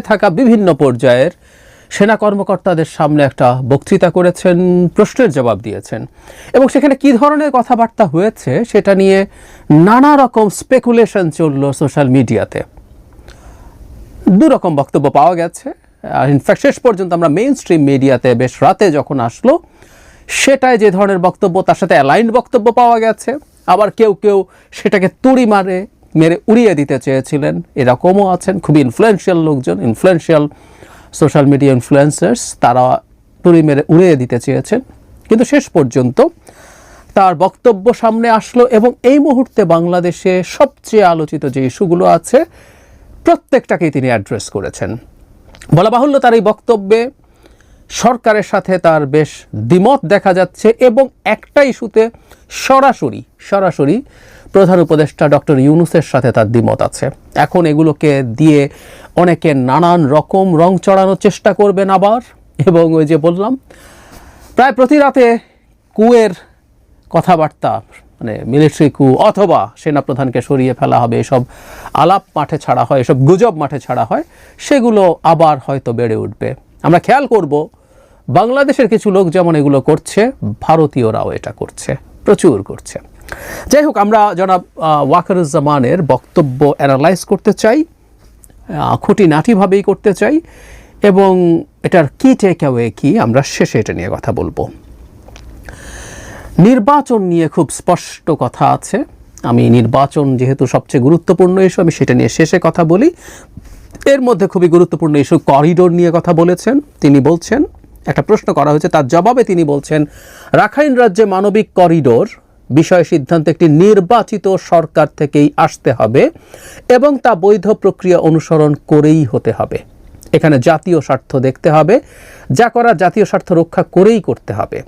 থাকা বিভিন্ন পর্যায়ের সেনা কর্মকর্তাদের সামনে একটা বক্তৃতা করেছেন, প্রশ্নের জবাব দিয়েছেন। এবং সেখানে কি ধরনের কথাবার্তা হয়েছে সেটা নিয়ে নানা রকম স্পেকুলেশন চলল সোশ্যাল মিডিয়াতে দু রকম বক্তব্য পাওয়া গেছে। ইনফ্যাক্ট শেষ পর্যন্ত আমরা মেইন স্ট্রিম মিডিয়াতে বেশ রাতে যখন আসলো, সেটায় যে ধরনের বক্তব্য, তার সাথে অ্যালাইন্ড বক্তব্য পাওয়া গেছে। আবার কেউ কেউ সেটাকে তুড়ি মারে মেরে উড়িয়ে দিতে চেয়েছিলেন। এরকমও আছেন খুবই ইনফ্লুয়েন্সিয়াল লোকজন ইনফ্লুয়েন্সিয়াল সোশ্যাল মিডিয়া ইনফ্লুয়েন্সার্স তারা তুড়ি মেরে উড়িয়ে দিতে চেয়েছেন। কিন্তু শেষ পর্যন্ত তার বক্তব্য সামনে আসলো এবং এই মুহূর্তে বাংলাদেশে সবচেয়ে আলোচিত যে ইস্যুগুলো আছে, প্রত্যেকটাকেই তিনি অ্যাড্রেস করেছেন। বলা বাহুল্য তার এই বক্তব্যে সরকারের সাথে তার বেশ দ্বিমত দেখা যাচ্ছে এবং একটা ইস্যুতে সরাসরি সরাসরি প্রধান উপদেষ্টা ডক্টর ইউনুসের সাথে তার দ্বিমত আছে। এখন এগুলোকে দিয়ে অনেকে নানান রকম রং চড়ানোর চেষ্টা করবেন আবার। এবং ওই যে বললাম, প্রায় প্রতি রাতে কুয়ের কথাবার্তা মানে মিলিটারি কু অথবা সেনাপ্রধানকে সরিয়ে ফেলা হবে, এসব আলাপ মাঠে ছাড়া হয়, এসব গুজব মাঠে ছাড়া হয়, সেগুলো আবার হয়তো বেড়ে উঠবে। আমরা খেয়াল করব, বাংলাদেশের কিছু লোক যেমন এগুলো করছে, ভারতীয়রাও এটা করছে, প্রচুর করছে। যাই হোক আমরা জনাব ওয়াকারুজ্জামানের বক্তব্য অ্যানালাইজ করতে চাই খুঁটিনাটিভাবেই করতে চাই, এবং এটার কি টেক অ্যাওয়ে কি, আমরা শেষে এটা নিয়ে কথা বলব। নির্বাচন নিয়ে খুব স্পষ্ট কথা আছে। আমি নির্বাচন যেহেতু সবচেয়ে গুরুত্বপূর্ণ ইস্যু আমি সেটা নিয়ে শেষে কথা বলি। এর মধ্যে খুবই গুরুত্বপূর্ণ ইস্যু করিডোর নিয়ে কথা বলেছেন। তিনি বলছেন, একটা প্রশ্ন করা হয়েছে, তার জবাবে তিনি বলছেন, রাখাইন রাজ্যে মানবিক করিডোর বিষয় সিদ্ধান্ত একটি নির্বাচিত সরকার থেকেই আসতে হবে এবং তা বৈধ প্রক্রিয়া অনুসরণ করেই হতে হবে। এখানে জাতীয় স্বার্থ দেখতে হবে, যা করা জাতীয় স্বার্থ রক্ষা করেই করতে হবে।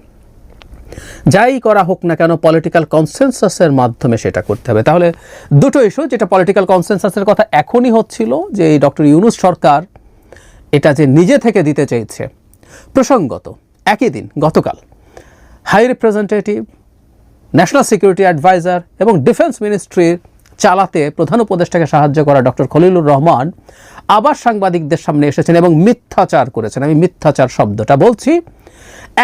যাই করা হোক না কেন পলিটিক্যাল কনসেনসাসের মাধ্যমে সেটা করতে হবে। তাহলে দুটো ইস্যু যেটা পলিটিক্যাল কনসেনসাসের কথা এখনই হচ্ছিল, যে এই ডক্টর ইউনুস সরকার এটা যে নিজে থেকে দিতে চেয়েছে। প্রসঙ্গত, একই দিন গতকাল high representative national security adviser এবং ডিফেন্স মিনিস্ট্রির চালাতে প্রধান উপদেষ্টাকে সাহায্য করা ডক্টর খলিলুর রহমান আবার সাংবাদিকদের সামনে এসেছেন এবং মিথ্যাচার করেছেন। আমি মিথ্যাচার শব্দটা বলছি।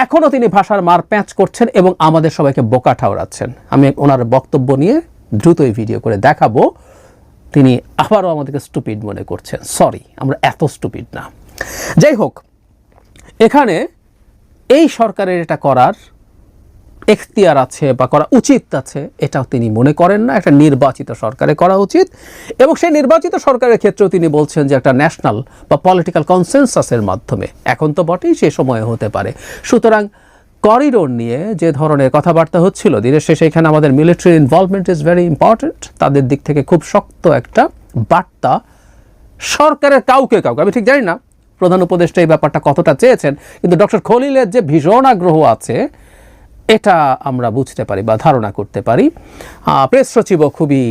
এখনও তিনি ভাষার মার প্যাঁচ করছেন এবং আমাদের সবাইকে বোকা ঠাওরাচ্ছেন। আমি ওনার বক্তব্য নিয়ে দ্রুতই ভিডিও করে দেখাবো। তিনি আবারও আমাদেরকে স্টুপিড মনে করছেন। সরি আমরা এত স্টুপিড না। যাই হোক, এখানে এই সরকারের এটা করার এখতিয়ার আছে বা করা উচিত আছে, এটাও তিনি মনে করেন না। একটা নির্বাচিত সরকারে করা উচিত। এবং সেই নির্বাচিত সরকারের ক্ষেত্রেও তিনি বলছেন যে একটা ন্যাশনাল বা পলিটিক্যাল কনসেনসাসের মাধ্যমে। এখন তো বটেই সে সময়ে হতে পারে। সুতরাং করিডোর নিয়ে যে ধরনের কথাবার্তা হচ্ছিল, দিনের শেষে এখানে আমাদের military involvement is very important তাদের দিক থেকে খুব শক্ত একটা বার্তা সরকারের কাউকে কাউকে। আমি ঠিক জানি না প্রধান উপদেষ্টা এই ব্যাপারটা কতটা চেয়েছেন, কিন্তু ডক্টর খলিলের যে ভীষণ আগ্রহ আছে এটা আমরা বুঝতে পারি বা ধারণা করতে পারি। প্রেস সচিবও খুবই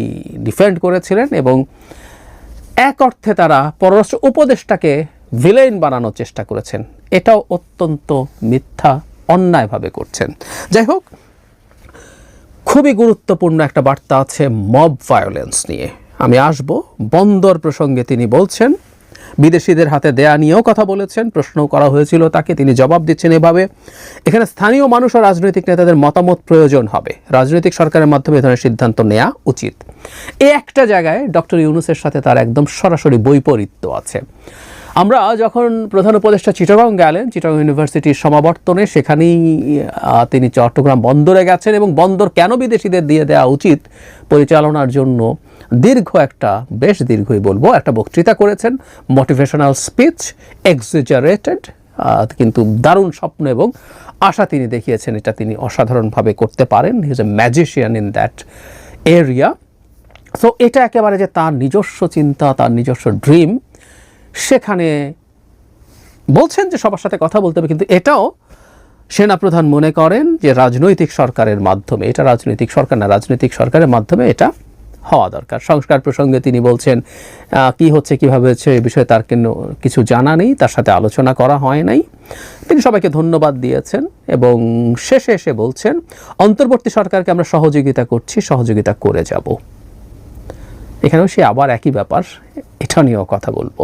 ডিফেন্ড করেছিলেন এবং এক অর্থে তারা পররাষ্ট্র উপদেষ্টাকে ভিলেন বানানোর চেষ্টা করেছেন। এটাও অত্যন্ত মিথ্যা, অন্যায়ভাবে করছেন। যাই হোক, খুবই গুরুত্বপূর্ণ একটা বার্তা আছে মব ভায়োলেন্স নিয়ে। আমি আসব, বন্দর প্রসঙ্গে তিনি বলছেন বিদেশিদের হাতে দেয়া নিয়েও কথা বলেছেন প্রশ্ন করা হয়েছিল তাকে, তিনি জবাব দিচ্ছেন এভাবে। এখানে স্থানীয় মানুষ ও রাজনৈতিক নেতাদের মতামত প্রয়োজন হবে। রাজনৈতিক সরকারের মাধ্যমে এ ধরনের সিদ্ধান্ত নেওয়া উচিত। এই একটা জায়গায় ডক্টর ইউনুসের সাথে তার একদম সরাসরি বৈপরীত্য আছে। আমরা যখন প্রধান উপদেষ্টা চিটাগং গেলেন, চিটাগং ইউনিভার্সিটির সমাবর্তনে সেখানেই তিনি চট্টগ্রাম বন্দরে গেছেন এবং বন্দর কেন বিদেশিদের দিয়ে দেওয়া উচিত পরিচালনার জন্য দীর্ঘ একটা, বেশ দীর্ঘই বলব, একটা বক্তৃতা করেছেন। মোটিভেশনাল স্পিচ এক্সিজারেটেড কিন্তু দারুণ স্বপ্ন এবং আশা তিনি দেখিয়েছেন, এটা তিনি অসাধারণভাবে করতে পারেন। He is a magician in that area so এটা একেবারে যে তার নিজস্ব চিন্তা, তার নিজস্ব ড্রিম সেখানে বলছেন যে সবার সাথে কথা বলতে হবে, কিন্তু এটাও সেনাপ্রধান মনে করেন যে রাজনৈতিক সরকারের মাধ্যমে, এটা রাজনৈতিক সরকার না, রাজনৈতিক সরকারের মাধ্যমে এটা হওয়া দরকার। সংস্কার প্রসঙ্গে তিনি বলছেন কি হচ্ছে, কীভাবে হচ্ছে, এ বিষয়ে তার কিন্তু কিছু জানা নেই, তার সাথে আলোচনা করা হয় নাই। তিনি সবাইকে ধন্যবাদ দিয়েছেন এবং শেষে এসে বলছেন, অন্তর্বর্তী সরকারকে আমরা সহযোগিতা করছি, সহযোগিতা করে যাব। এখানেও সে আবার একই ব্যাপার, এটা নিয়েও কথা বলব।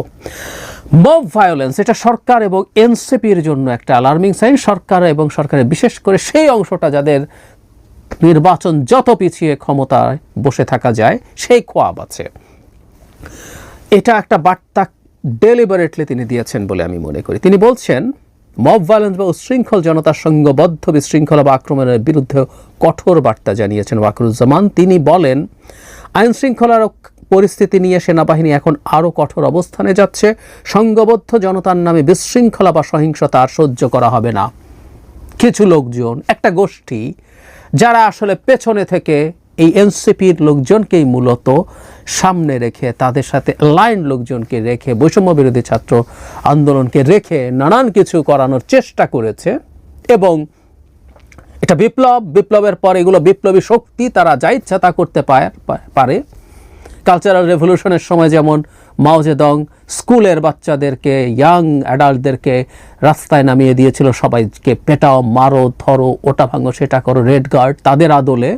মব ভায়োলেন্স এটা সরকার এবং এনসিপির জন্য একটা অ্যালার্মিং সাইন সরকার এবং সরকারের বিশেষ করে সেই অংশটা যাদের নির্বাচন যত পিছিয়ে ক্ষমতায় বসে থাকা যায়, সেই খোয়াব আছে। এটা একটা বার্তা ডেলিবারেটলি তিনি দিয়েছেন বলে আমি মনে করি। তিনি বলছেন, মব ভায়োলেন্স বা উশৃঙ্খল জনতার সঙ্গবদ্ধ, বিশৃঙ্খলা বা আক্রমণের বিরুদ্ধে কঠোর বার্তা জানিয়েছেন ওয়াকরুজ্জামান। তিনি বলেন আইন শৃঙ্খলার পরিস্থিতি নিয়ে সেনাবাহিনী এখন আরও কঠোর অবস্থানে যাচ্ছে। সঙ্গবদ্ধ জনতার নামে বিশৃঙ্খলা বা সহিংসতা আর সহ্য করা হবে না। কিছু লোকজন, একটা গোষ্ঠী যারা আসলে পেছনে থেকে এই এনসিপির লোকজনকেই মূলত সামনে রেখে, তাদের সাথে লাইন লোকজনকে রেখে বৈষম্য বিরোধী ছাত্র আন্দোলনকে রেখে নানান কিছু করানোর চেষ্টা করেছে এবং এটা বিপ্লব, বিপ্লবের পর এগুলো বিপ্লবী শক্তি, তারা যা ইচ্ছা তা করতে পারে। কালচারাল রেভলিউশনের সময় যেমন মাও জেদং স্কুলের বাচ্চাদেরকে ইয়াং অ্যাডাল্টদেরকে রাস্তায় নামিয়ে দিয়েছিল সবাইকে, পেটাও, মারো, ধরো, ওটা ভাঙো, সেটা করো রেড গার্ড তাদের আদলে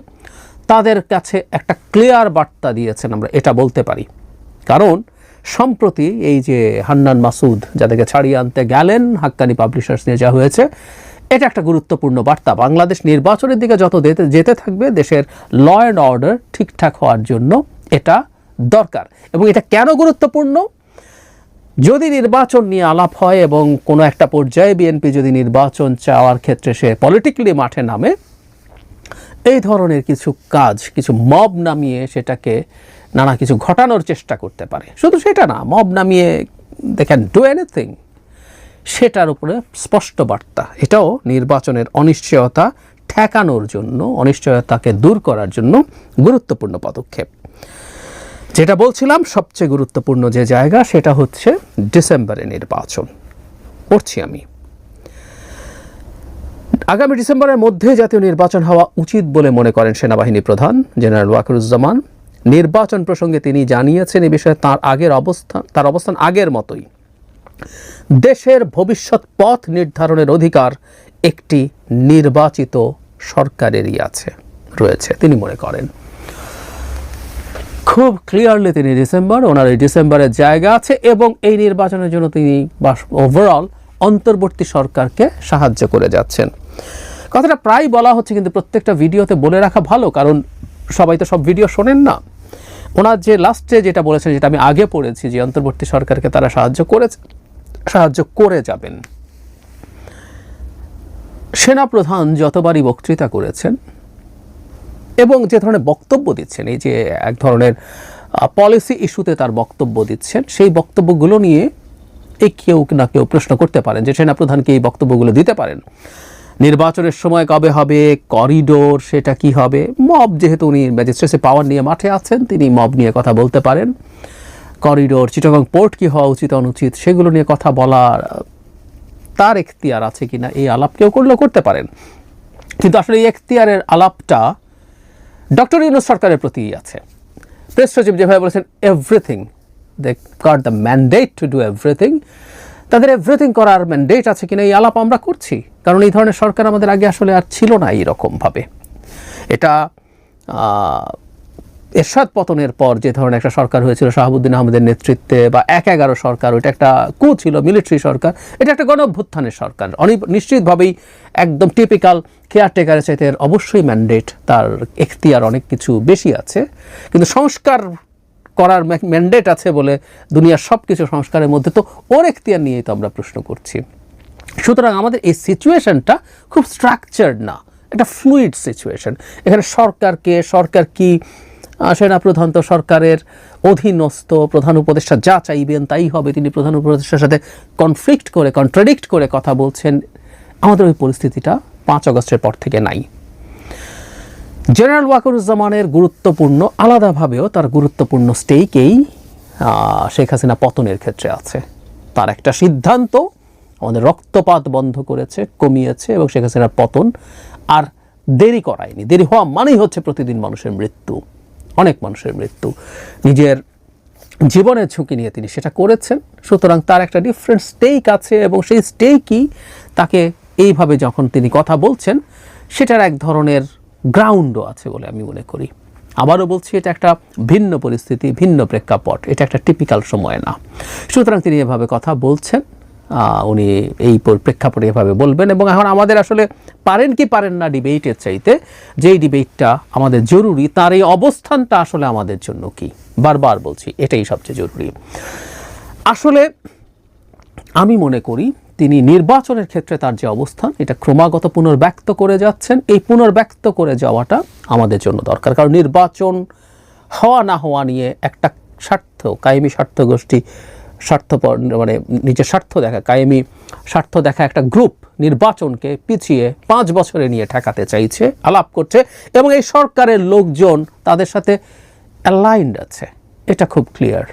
তাদের কাছে একটা ক্লিয়ার বার্তা দিয়েছেন আমরা, এটা বলতে পারি। কারণ সম্প্রতি এই যে হান্নান মাসুদ যাদেরকে ছাড়িয়ে আনতে গেলেন, হাক্কানি পাবলিশার্স নিয়ে যা হয়েছে, এটা একটা গুরুত্বপূর্ণ বার্তা। বাংলাদেশ নির্বাচনের দিকে যত যেতে যেতে থাকবে, দেশের ল অ্যান্ড অর্ডার ঠিকঠাক হওয়ার জন্য এটা দরকার। এবং এটা কেন গুরুত্বপূর্ণ? যদি নির্বাচন নিয়ে আলাপ হয় এবং কোনো একটা পর্যায়ে বিএনপি যদি নির্বাচন চাওয়ার ক্ষেত্রে সে পলিটিক্যালি মাঠে নামে, এই ধরনের কিছু কাজ, কিছু মব নামিয়ে সেটাকে নানা কিছু ঘটানোর চেষ্টা করতে পারে। শুধু সেটা না মব নামিয়ে দে ক্যান ডু এনিথিং সেটার উপরে স্পষ্ট বার্তা। এটাও নির্বাচনের অনিশ্চয়তা ঠেকানোর জন্য, অনিশ্চয়তাকে দূর করার জন্য গুরুত্বপূর্ণ পদক্ষেপ। যেটা বলছিলাম, সবচেয়ে গুরুত্বপূর্ণ যে জায়গা, সেটা হচ্ছে ডিসেম্বরে নির্বাচন। পড়ছি আমি। আগামী ডিসেম্বরের মধ্যে জাতীয় নির্বাচন হওয়া উচিত বলে মনে করেন সেনাবাহিনী প্রধান জেনারেল ওয়াকরুজ্জামান। নির্বাচন প্রসঙ্গে তিনি জানিয়েছেন এ বিষয়ে তার আগের অবস্থান তার অবস্থান আগের মতোই। দেশের ভবিষ্যৎ পথ নির্ধারণের অধিকার একটি নির্বাচিত সরকারেরই আছে, রয়েছে, তিনি মনে করেন। খুব ক্লিয়ারলি তিনি ডিসেম্বর ওনার এই ডিসেম্বরের জায়গা আছে এবং এই নির্বাচনের জন্য তিনি ওভারঅল অন্তর্বর্তী সরকারকে সাহায্য করে যাচ্ছেন। কথাটা প্রায় বলা হচ্ছে কিন্তু প্রত্যেকটা ভিডিওতে বলে রাখা ভালো, কারণ সবাই তো সব ভিডিও শোনেন না। ওনার যে লাস্টে যেটা বলেছেন, যেটা আমি আগে পড়েছি, যে অন্তর্বর্তী সরকারকে তারা সাহায্য করেছে, সাহায্য করে যাবেন। সেনাপ্রধান যতবারই বক্তৃতা করেছেন এবং যে ধরনের বক্তব্য দিচ্ছেন, এই যে এক ধরনের পলিসি ইস্যুতে তার বক্তব্য দিচ্ছেন, সেই বক্তব্যগুলো নিয়ে এই কেউ না কেউ প্রশ্ন করতে পারেন যে সেনাপ্রধানকে এই বক্তব্যগুলো দিতে পারেন? নির্বাচনের সময় কবে হবে? করিডোর সেটা কি হবে? মব যেহেতু উনি ম্যাজিস্ট্রেসি পাওয়ার নিয়ে মাঠে আছেন, তিনি মব নিয়ে কথা বলতে পারেন। করিডোর চিটাগং পোর্ট কি হওয়া উচিত, অনুচিত সেগুলো নিয়ে কথা বলার তার এখতিয়ার আছে কিনা, এই আলাপ কেউ করলেও করতে পারেন। কিন্তু আসলে এই এখতিয়ারের আলাপটা ডক্টর ইউনুস সরকারের প্রতি আছে। প্রেস সচিব যেভাবে বলেছেন everything they got the mandate to do everything তাদের এভরিথিং করার ম্যান্ডেট আছে কিনা, এই আলাপ আমরা করছি। কারণ এই ধরনের সরকার আমাদের আগে আসলে আর ছিল না এইরকমভাবে। এটা এরশাদ পতনের পর যে ধরনের একটা সরকার হয়েছিল, শাহাবুদ্দিন আহমেদের নেতৃত্বে বা এক এগারো সরকার, ওইটা একটা কু ছিল, মিলিটারি সরকার, এটা একটা গণ অভ্যুত্থানের সরকার। অনেক নিশ্চিতভাবেই একদম টিপিক্যাল কেয়ারটেকারের চাইতে অবশ্যই ম্যান্ডেট তার এখতিয়ার অনেক কিছু বেশি আছে। কিন্তু সংস্কার করার ম্যান্ডেট আছে বলে দুনিয়ার সব কিছু সংস্কারের মধ্যে তো ওর এখতিয়ার নিয়েই তো আমরা প্রশ্ন করছি। সুতরাং আমাদের এই সিচুয়েশনটা খুব স্ট্রাকচার্ড না, একটা ফ্লুইড সিচুয়েশন এখানে সরকারকে, সরকার কি আহ, সেনাপ্রধান তো সরকারের অধীনস্থ প্রধান উপদেষ্টা যা চাইবেন তাই হবে। তিনি প্রধান উপদেষ্টার সাথে কনফ্লিক্ট করে কন্ট্রাডিক্ট করে কথা বলছেন। আমাদের ওই পরিস্থিতিটা পাঁচ আগস্টের পর থেকে নাই। জেনারেল ওয়াকরুজ্জামানের গুরুত্বপূর্ণ আলাদাভাবেও তার গুরুত্বপূর্ণ স্টেকেই আহ, শেখ হাসিনা পতনের ক্ষেত্রে আছে। তার একটা সিদ্ধান্ত আমাদের রক্তপাত বন্ধ করেছে কমিয়েছে এবং শেখ হাসিনার পতন আর দেরি করায়নি। দেরি হওয়া মানেই হচ্ছে প্রতিদিন মানুষের মৃত্যু। অনেক মানুষের মৃত্যু। নিজের জীবনের ঝুঁকি নিয়ে তিনি সেটা করেছেন। সুতরাং তার একটা ডিফারেন্ট স্টেক আছে এবং সেই স্টেকই তাকে এইভাবে যখন তিনি কথা বলছেন, সেটার এক ধরনের গ্রাউন্ডও আছে বলে আমি মনে করি। আবারও বলছি, এটা একটা ভিন্ন পরিস্থিতি, ভিন্ন প্রেক্ষাপট, এটা একটা টিপিক্যাল সময় না। সুতরাং তিনি এভাবে কথা বলছেন। উনি এই পর- প্রেক্ষাপটে এভাবে বলবেন এবং এখন আমাদের আসলে পারেন কি পারেন না ডিবেটের চাইতে, যেই ডিবেটটা আমাদের জরুরি, তার এই অবস্থানটা আসলে আমাদের জন্য কি? বারবার বলছি, এটাই সবচেয়ে জরুরি। আসলে আমি মনে করি তিনি নির্বাচনের ক্ষেত্রে তার যে অবস্থান, এটা ক্রমাগত পুনর্ব্যক্ত করে যাচ্ছেন। এই পুনর্ব্যক্ত করে যাওয়াটা আমাদের জন্য দরকার। কারণ নির্বাচন হওয়া না হওয়া নিয়ে একটা স্বার্থ, কায়েমি স্বার্থ গোষ্ঠী স্বার্থপর মানে নিজের স্বার্থ দেখা, কায়েমি স্বার্থ দেখা একটা গ্রুপ নির্বাচনকে পিছিয়ে পাঁচ বছরে নিয়ে ঠেকাতে চাইছে, আলাপ করছে এবং এই সরকারের লোকজন তাদের সাথে অ্যালাইন্ড আছে। এটা খুব ক্লিয়ার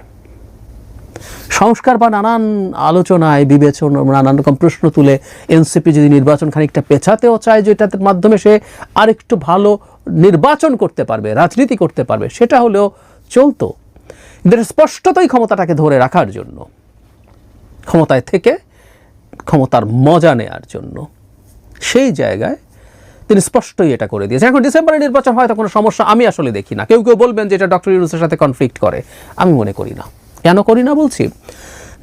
সংস্কার বা নানান আলোচনায়, বিবেচনা, নানান রকম প্রশ্ন তুলে এনসিপি যদি নির্বাচন খানিকটা পেছাতেও চায় যে যেটার মাধ্যমে সে আরেকটু ভালো নির্বাচন করতে পারবে, রাজনীতি করতে পারবে, সেটা হলেও চলতো। এটা স্পষ্টতই ক্ষমতাটাকে ধরে রাখার জন্য, ক্ষমতায় থেকে ক্ষমতার মজা নেয়ার জন্য। সেই জায়গায় তিনি স্পষ্টই এটা করে দিয়েছেন। এখন ডিসেম্বরে নির্বাচন হয়তো কোনো সমস্যা আমি আসলে দেখি না। কেউ কেউ বলবেন যে এটা ডক্টর ইউনুসের সাথে কনফ্লিক্ট করে। আমি মনে করি না। কেন করি না বলছি?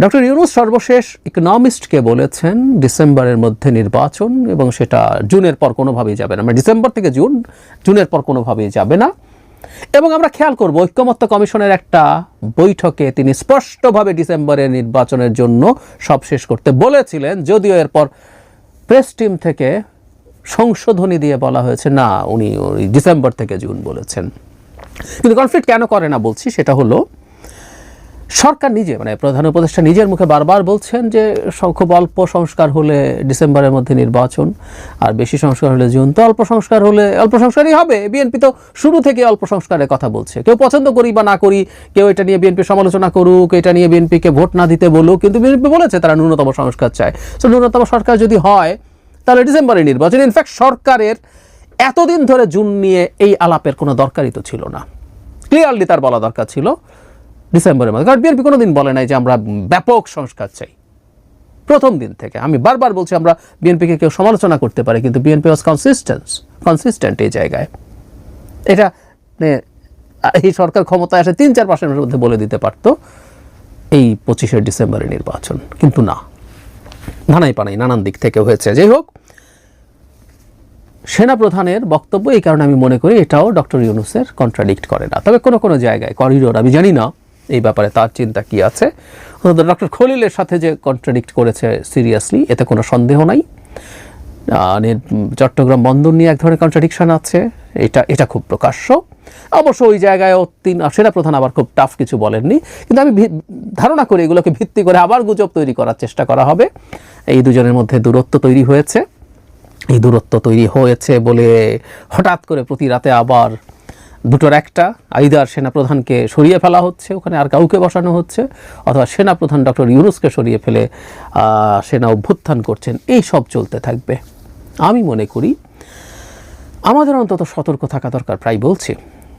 ডক্টর ইউনুস সর্বশেষ ইকোনমিস্টকে বলেছেন, ডিসেম্বরের মধ্যে নির্বাচন এবং সেটা জুনের পর কোনোভাবেই যাবে না। মানে ডিসেম্বর থেকে জুন, জুনের পর কোনোভাবেই যাবে না। এবং আমরা খেয়াল করব, ঐক্যমত্য কমিশনের একটা বৈঠকে তিনি স্পষ্টভাবে ডিসেম্বরের নির্বাচনের জন্য সব শেষ করতে বলেছিলেন, যদিও এরপর প্রেস টিম থেকে সংশোধনী দিয়ে বলা হয়েছে, না, উনি ডিসেম্বর থেকে জুন বলেছেন। কিন্তু কনফ্লিক্ট কেন করে না বলছি, সেটা হলো সরকার নিজে মানে প্রধান উপদেষ্টা নিজের মুখে বারবার বলছেন যে খুব অল্প সংস্কার হলে ডিসেম্বরের মধ্যে নির্বাচন, আর বেশি সংস্কার হলে জুন। তো অল্প সংস্কার হলে, অল্প সংস্কারই হবে। বিএনপি তো শুরু থেকে অল্প সংস্কারের কথা বলছে। কেউ পছন্দ করি বা না করি, কেউ এটা নিয়ে বিএনপি সমালোচনা করুক, এটা নিয়ে বিএনপিকে ভোট না দিতে বলুক, কিন্তু বিএনপি বলেছে তারা ন্যূনতম সংস্কার চায়। তো ন্যূনতম সরকার যদি হয়, তাহলে ডিসেম্বরে নির্বাচন। ইনফ্যাক্ট সরকারের এতদিন ধরে জুন নিয়ে এই আলাপের কোনো দরকারই তো ছিল না। ক্লিয়ারলি তার বলা দরকার ছিল। ডিসেম্বরের মধ্যে। কারণ বিএনপি কোনো দিন বলে নাই যে আমরা ব্যাপক সংস্কার চাই। প্রথম দিন থেকে। আমি বারবার বলছি আমরা বিএনপিকে কেউ সমালোচনা করতে পারে কিন্তু বিএনপি ওয়াজ কনসিস্টেন্স কনসিস্টেন্ট এই জায়গায়। এটা মানে, এই সরকার ক্ষমতায় আসে তিন চার মাসের মধ্যে বলে দিতে পারতো এই পঁচিশে ডিসেম্বরের নির্বাচন। কিন্তু না। নানাই পানাই নানান দিক থেকে হয়েছে। যাই হোক সেনাপ্রধানের বক্তব্য এই কারণে আমি মনে করি এটাও ডক্টর ইউনুসের কন্ট্রাডিক্ট করে না। তবে কোনো কোনো জায়গায় করিডোর আমি জানি না এই ব্যাপারে তার চিন্তা কি আছে? ডক্টর খলিলের সাথে যে কন্ট্রাডিক্ট করেছে সিরিয়াসলি এতে কোনো সন্দেহ নাই। চট্টগ্রাম বন্দর নিয়ে এক ধরনের কন্ট্রাডিকশন আছে। এটা এটা খুব প্রকাশ্য। অবশ্য ওই জায়গায় তিন সেনাপ্রধান আবার খুব টাফ কিছু বলেননি। কিন্তু আমি ধারণা করি এগুলোকে ভিত্তি করে আবার গুজব তৈরি করার চেষ্টা করা হবে। এই দুজনের মধ্যে দূরত্ব তৈরি হয়েছে। এই দূরত্ব তৈরি হয়েছে বলে হঠাৎ করে প্রতি রাতে আবার দুটোর একটা, আইদার সেনাপ্রধানকে সরিয়ে ফেলা হচ্ছে, ওখানে আর কাউকে বসানো হচ্ছে, অথবা সেনাপ্রধান ডক্টর ইউনুসকে সরিয়ে ফেলে সেনা অভ্যুত্থান করছেন, এই সব চলতে থাকবে। আমি মনে করি, আমাদের অন্তত সতর্ক থাকা দরকার, প্রায় বলছি।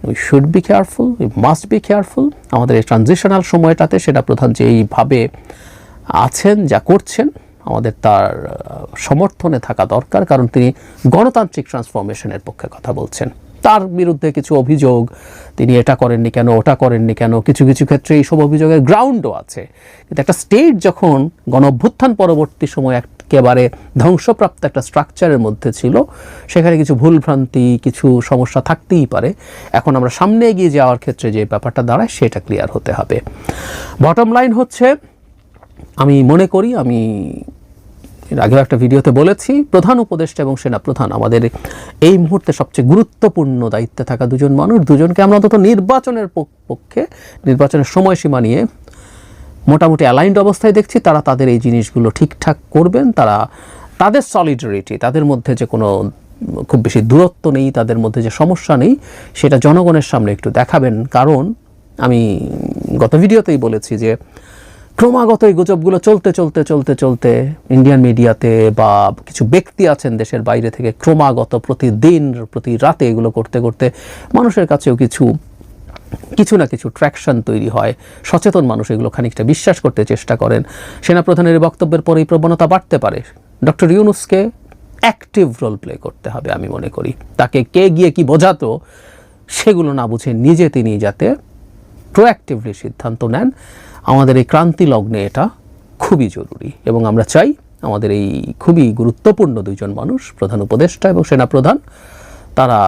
We should be careful we must be careful আমাদের এই ট্রানজিশনাল সময়টাতে সেটা প্রধান যে এইভাবে আছেন, যা করছেন, আমাদের তার সমর্থনে থাকা দরকার, কারণ তিনি গণতান্ত্রিক ট্রান্সফরমেশনের পক্ষে কথা বলছেন। তার বিরুদ্ধে কিছু অভিযোগ। তিনি এটা করেননি কেন, ওটা করেননি কেন? কিছু কিছু ক্ষেত্রে এইসব অভিযোগের গ্রাউন্ডও আছে। কিন্তু একটা স্টেট যখন গণ অভ্যুত্থান পরবর্তী সময় একেবারে ধ্বংসপ্রাপ্ত একটা স্ট্রাকচারের মধ্যে ছিল, সেখানে কিছু ভুলভ্রান্তি, কিছু সমস্যা থাকতেই পারে। এখন আমরা সামনে এগিয়ে যাওয়ার ক্ষেত্রে যে ব্যাপারটা দাঁড়ায়, সেটা ক্লিয়ার হতে হবে। বটম লাইন হচ্ছে, আমি মনে করি, আমি আগেও একটা ভিডিওতে বলেছি, প্রধান উপদেষ্টা এবং সেনা প্রধান আমাদের এই মুহূর্তে সবচেয়ে গুরুত্বপূর্ণ দায়িত্বে থাকা দুজন মানুষ। দুজনকে আমরা অন্তত নির্বাচনের পক- পক্ষে, নির্বাচনের সময়সীমা নিয়ে মোটামুটি অ্যালাইন্ড অবস্থায় দেখছি। তারা তাদের এই জিনিসগুলো ঠিকঠাক করবেন, তারা তাদের সলিডারিটি তাদের মধ্যে যে কোনো খুব বেশি দূরত্ব নেই, তাদের মধ্যে যে সমস্যা নেই, সেটা জনগণের সামনে একটু দেখাবেন। কারণ আমি গত ভিডিওতেই বলেছি যে ক্রমাগত এই গুজবগুলো চলতে চলতে চলতে চলতে ইন্ডিয়ান মিডিয়াতে বা কিছু ব্যক্তি আছেন দেশের বাইরে থেকে ক্রমাগত প্রতিদিন, প্রতি রাতে এগুলো করতে করতে মানুষের কাছেও কিছু কিছু না কিছু ট্র্যাকশন তৈরি হয়। সচেতন মানুষ এগুলো খানিকটা বিশ্বাস করতে চেষ্টা করেন। সেনাপ্রধানের বক্তব্যের পরেই প্রবণতা বাড়তে পারে। ডক্টর ইউনুসকে অ্যাক্টিভ রোল প্লে করতে হবে আমি মনে করি। তাকে কে গিয়ে কি বোঝাতো সেগুলো না বুঝে নিজে তিনি যাতে প্রোঅ্যাক্টিভলি সিদ্ধান্ত নেন। আমাদের এই ক্রান্তি লগ্নে এটা খুবই জরুরি এবং আমরা চাই আমাদের এই খুবই গুরুত্বপূর্ণ দুইজন মানুষ, প্রধান উপদেষ্টা এবং সেনাপ্রধান, তারা